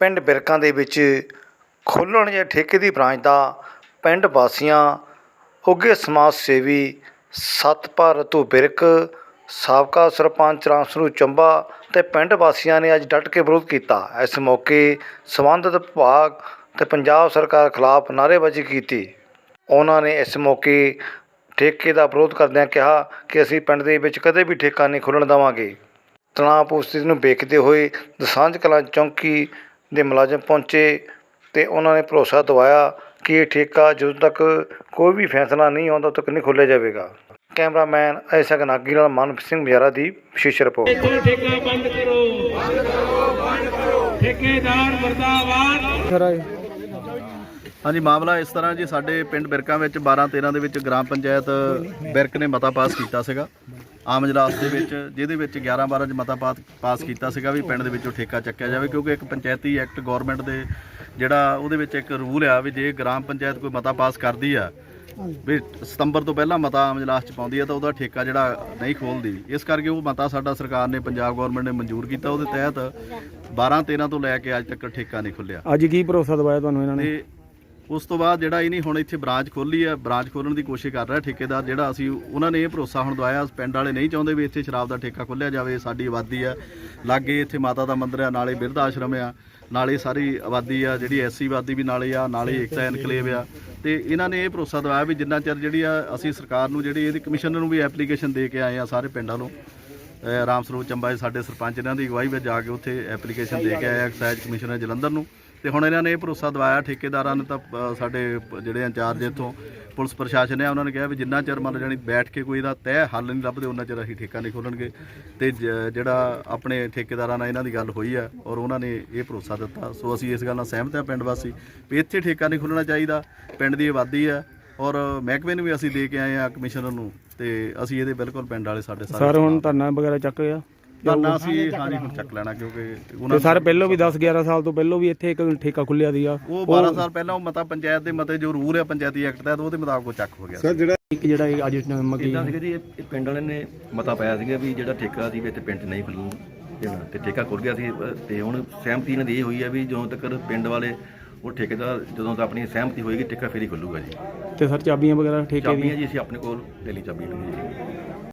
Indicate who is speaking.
Speaker 1: ਪਿੰਡ ਬਿਰਕਾਂ ਦੇ ਵਿੱਚ ਖੋਲ੍ਹਣ ਜਾਂ ਠੇਕੇ ਦੀ ਬ੍ਰਾਂਚ ਦਾ ਪਿੰਡ ਵਾਸੀਆਂ, ਉੱਘੇ ਸਮਾਜ ਸੇਵੀ ਸਤਪਾਲ ਰਤੂ ਬਿਰਕ ਸਾਬਕਾ ਸਰਪੰਚ ਰਾਮਸਰੂ ਚੰਬਾ ਤੇ ਪਿੰਡ ਵਾਸੀਆਂ ਨੇ ਅੱਜ ਡਟ ਕੇ ਵਿਰੋਧ ਕੀਤਾ। ਇਸ ਮੌਕੇ ਸੰਬੰਧਿਤ ਵਿਭਾਗ ਤੇ ਪੰਜਾਬ ਸਰਕਾਰ ਖਿਲਾਫ ਨਾਅਰੇਬਾਜ਼ੀ ਕੀਤੀ। ਉਹਨਾਂ ਨੇ ਇਸ ਮੌਕੇ ਠੇਕੇ ਦਾ ਵਿਰੋਧ ਕਰਦਿਆਂ ਕਿਹਾ ਕਿ ਅਸੀਂ ਪਿੰਡ ਦੇ ਵਿੱਚ ਕਦੇ ਵੀ ਠੇਕਾ ਨਹੀਂ ਖੁੱਲ੍ਹਣ ਦੇਵਾਂਗੇ। ਤਣਾਅ ਸਥਿਤੀ ਨੂੰ ਵੇਖਦੇ ਹੋਏ ਦਸਾਂਝ ਕਲਾਂ ਚੌਂਕੀ ਦੇ ਮੁਲਾਜ਼ਮ ਪਹੁੰਚੇ ਤੇ ਉਹਨਾਂ ਨੇ ਭਰੋਸਾ ਦਿਵਾਇਆ ਕਿ ਇਹ ਠੇਕਾ ਜਦੋਂ ਤੱਕ ਕੋਈ ਵੀ ਫੈਸਲਾ ਨਹੀਂ ਆਉਂਦਾ ਉਦੋਂ ਤੱਕ ਨਹੀਂ ਖੋਲ੍ਹਿਆ ਜਾਵੇਗਾ। ਕੈਮਰਾਮੈਨ ਐਸਾ ਗਨਾਗੀ ਨਾਲ ਮਨਪ੍ਰੀਤ ਸਿੰਘ ਮਜਾਰਾ ਦੀ ਵਿਸ਼ੇਸ਼ ਰਿਪੋਰਟ।
Speaker 2: ਇੱਥੋਂ ਠੇਕਾ ਬੰਦ ਕਰੋ। ਬੰਦ ਕਰੋ ਬੰਦ ਕਰੋ ਠੇਕੇਦਾਰ ਮਰਦਾਬਾਦ।
Speaker 3: ਹਾਂਜੀ ਮਾਮਲਾ ਇਸ ਤਰ੍ਹਾਂ ਜੀ ਸਾਡੇ ਪਿੰਡ ਬਿਰਕਾਂ ਵਿੱਚ 12 13 ਦੇ ਵਿੱਚ ਗ੍ਰਾਮ ਪੰਚਾਇਤ ਬਿਰਕ ਨੇ ਮਤਾ ਪਾਸ ਕੀਤਾ ਸੀਗਾ। ਆਮ ਇਜਲਾਸ ਦੇ ਵਿੱਚ ਜਿਹਦੇ ਵਿੱਚ 11 12 ਚ ਮਤਾ ਪਾਸ ਕੀਤਾ ਸੀਗਾ ਵੀ ਪਿੰਡ ਦੇ ਵਿੱਚੋਂ ਠੇਕਾ ਚੱਕਿਆ ਜਾਵੇ ਕਿਉਂਕਿ ਇੱਕ ਪੰਚਾਇਤੀ ਐਕਟ ਗਵਰਨਮੈਂਟ ਦੇ ਜਿਹੜਾ ਉਹਦੇ ਵਿੱਚ ਇੱਕ ਰੂਲ ਆ ਵੀ ਜੇ ਗ੍ਰਾਮ ਪੰਚਾਇਤ ਕੋਈ ਮਤਾ ਪਾਸ ਕਰਦੀ ਆ ਵੀ ਸਤੰਬਰ ਤੋਂ ਪਹਿਲਾਂ ਮਤਾ ਆਮ ਇਜਲਾਸ ਚ ਪਾਉਂਦੀ ਆ ਤਾਂ ਉਹਦਾ ਠੇਕਾ ਜਿਹੜਾ ਨਹੀਂ ਖੋਲਦੀ। ਇਸ ਕਰਕੇ ਉਹ ਮਤਾ ਸਾਡਾ ਸਰਕਾਰ ਨੇ ਪੰਜਾਬ ਗਵਰਨਮੈਂਟ ਨੇ ਮਨਜ਼ੂਰ ਕੀਤਾ ਉਹਦੇ ਤਹਿਤ 12 13 ਤੋਂ ਲੈ ਕੇ ਅੱਜ ਤੱਕ ਠੇਕਾ ਨਹੀਂ ਖੁੱਲਿਆ।
Speaker 4: ਅੱਜ ਕੀ ਭਰੋਸਾ ਦਵਾਇਆ ਤੁਹਾਨੂੰ ਇਹਨਾਂ ਨੇ?
Speaker 3: ਉਸ ਤੋਂ ਬਾਅਦ ਜਿਹੜਾ ਇਹਨੇ ਹੁਣ ਇੱਥੇ ਬ੍ਰਾਂਚ ਖੋਲੀ ਹੈ ਬ੍ਰਾਂਚ ਖੋਲਣ ਦੀ ਕੋਸ਼ਿਸ਼ ਕਰ ਰਿਹਾ ਠੇਕੇਦਾਰ ਜਿਹੜਾ ਅਸੀਂ ਉਹਨਾਂ ਨੇ ਇਹ ਭਰੋਸਾ ਹੁਣ ਦਵਾਇਆ ਪਿੰਡ ਵਾਲੇ ਨਹੀਂ ਚਾਹੁੰਦੇ ਵੀ ਇੱਥੇ ਸ਼ਰਾਬ ਦਾ ਠੇਕਾ ਖੋਲ੍ਹਿਆ ਜਾਵੇ ਸਾਡੀ ਆਬਾਦੀ ਆ ਲਾਗੇ ਇੱਥੇ ਮਾਤਾ ਦਾ ਮੰਦਿਰ ਆ ਨਾਲੇ ਬਿਰਧ ਆਸ਼ਰਮ ਆ, ਨਾਲੇ ਸਾਰੀ ਆਬਾਦੀ ਆ, ਜਿਹੜੀ ਐਸੀ ਆਬਾਦੀ ਵੀ ਨਾਲੇ ਆ, ਨਾਲੇ ਏਕਤਾ ਐਨਕਲੇਵ ਆ। ਤੇ ਇਹਨਾਂ ਨੇ ਇਹ ਭਰੋਸਾ ਦਵਾਇਆ ਵੀ ਜਿੰਨਾ ਚਿਰ ਜਿਹੜੀ ਆ ਅਸੀਂ ਸਰਕਾਰ ਨੂੰ ਜਿਹੜੀ ਇਹਦੀ ਕਮਿਸ਼ਨਰ ਨੂੰ ਵੀ ਐਪਲੀਕੇਸ਼ਨ ਦੇ ਕੇ ਆਏ ਆ ਸਾਰੇ ਪਿੰਡਾਂ ਨੂੰ ਰਾਮ ਸਰੋਜ ਚੰਬਾ ਸਾਡੇ ਸਰਪੰਚ ਇਹਨਾਂ ਦੀ ਅਗਵਾਈ ਵਿੱਚ ਜਾ ਕੇ ਉੱਥੇ ਐਪਲੀਕੇਸ਼ਨ ਦੇ ਕੇ ਆਏ ਐਕਸਾਈਜ਼ ਕਮਿਸ਼ਨਰ ਜਲੰਧਰ ਨੂੰ। ਤੇ ਹੁਣ ਇਹਨਾਂ ਨੇ ਇਹ ਭਰੋਸਾ ਦਵਾਇਆ ਠੇਕੇਦਾਰਾਂ ਨੇ ਤਾਂ ਸਾਡੇ ਪ- ਜਿਹੜੇ ਇੰਚਾਰਜ ਇੱਥੋਂ ਪੁਲਿਸ ਪ੍ਰਸ਼ਾਸਨ ਹੈ ਉਹਨਾਂ ਨੇ ਕਿਹਾ ਵੀ ਜਿੰਨਾ ਚਿਰ ਮੰਨ ਜਾਣੀ ਬੈਠ ਕੇ ਕੋਈ ਇਹਦਾ ਤੈਅ ਹੱਲ ਨਹੀਂ ਲੱਭਦੇ ਉਹਨਾਂ ਚਿਰ ਅਸੀਂ ਠੇਕਾ ਨਹੀਂ ਖੋਲਣਗੇ। ਤੇ ਜ- ਜਿਹੜਾ ਆਪਣੇ ਠੇਕੇਦਾਰਾਂ ਨਾਲ ਇਹਨਾਂ ਦੀ ਗੱਲ ਹੋਈ ਆ ਔਰ ਉਹਨਾਂ ਨੇ ਇਹ ਭਰੋਸਾ ਦਿੱਤਾ। ਸੋ ਅਸੀਂ ਇਸ ਗੱਲ ਨਾਲ ਸਹਿਮਤ ਹਾਂ ਪਿੰਡ ਵਾਸੀ ਵੀ ਇੱਥੇ ਠੇਕਾ ਨਹੀਂ ਖੁੱਲਣਾ ਚਾਹੀਦਾ ਪਿੰਡ ਦੀ ਆਬਾਦੀ ਆ ਔਰ ਮਹਿਕਮੇ ਨੂੰ ਵੀ ਅਸੀਂ ਦੇ ਕੇ ਆਏ ਆ ਕਮਿਸ਼ਨਰ ਨੂੰ ਤੇ ਅਸੀਂ ਇਹਦੇ ਬਿਲਕੁਲ ਪਿੰਡ ਵਾਲੇ ਸਾਡੇ ਸਾਰੇ
Speaker 4: ਸਰ ਹੁਣ ਧਰਨਾ ਵਗੈਰਾ ਚੱਕ ਗਿਆ
Speaker 3: ਧਰਨਾ ਅਸੀਂ ਹਾਂਜੀ ਹੁਣ ਚੱਕ ਲੈਣਾ ਕਿਉਂਕਿ
Speaker 4: ਤੇ
Speaker 3: ਉਹਨਾਂ
Speaker 4: ਸਰ ਪਹਿਲੋਂ ਵੀ 10 11 ਸਾਲ ਤੋਂ ਪਹਿਲੋਂ ਵੀ ਇੱਥੇ ਇੱਕ ਠੇਕਾ ਖੁੱਲਿਆ ਸੀਗਾ।
Speaker 3: ਉਹ 12 ਸਾਲ ਪਹਿਲਾਂ ਉਹ ਮਤਾ ਪੰਚਾਇਤ ਦੇ ਮਤੇ ਜੋ ਰੂਲ ਹੈ ਪੰਚਾਇਤੀ ਐਕਟ ਦਾ ਉਹਦੇ ਮੁਤਾਬਕ ਉਹ ਚੱਕ ਹੋ ਗਿਆ
Speaker 4: ਇੱਕ ਜਿਹੜਾ ਇਹ ਅੱਜ ਮਗੀ
Speaker 5: ਇਦਾਂ ਸੀਗਾ ਜੀ ਇਹ ਇਹ ਪਿੰਡ ਵਾਲਿਆਂ ਨੇ ਮਤਾ ਪਾਇਆ ਸੀਗਾ ਵੀ ਜਿਹੜਾ ਠੇਕਾ ਸੀ ਵੀ ਇੱਥੇ ਪਿੰਡ 'ਚ ਨਹੀਂ ਦੇਣਾ ਤੇ ਠੇਕਾ ਖੁੱਲ ਗਿਆ ਸੀ ਤੇ ਹੁਣ ਸਹਿਮਤੀ ਇਹਨਾਂ ਦੀ ਇਹ ਹੋਈ ਹੈ ਵੀ ਜਦੋਂ ਤੱਕ ਪਿੰਡ ਵਾਲੇ ਉਹ ਠੇਕੇਦਾਰ ਜਦੋਂ ਤੱਕ ਆਪਣੀ ਸਹਿਮਤੀ ਹੋਏਗੀ ਠੇਕਾ ਫੇਰ ਹੀ ਖੁੱਲੂਗਾ ਜੀ।
Speaker 4: ਤੇ ਸਰ ਚਾਬੀਆਂ ਵਗੈਰਾ ਠੇਕੇ
Speaker 5: ਚਾਬੀਆਂ
Speaker 4: ਦੀ
Speaker 5: ਜੀ ਅਸੀਂ ਆਪਣੇ ਕੋਲ ਲੈ ਲਈ ਚਾਬੀਆਂ ਨੇ ਜੀ।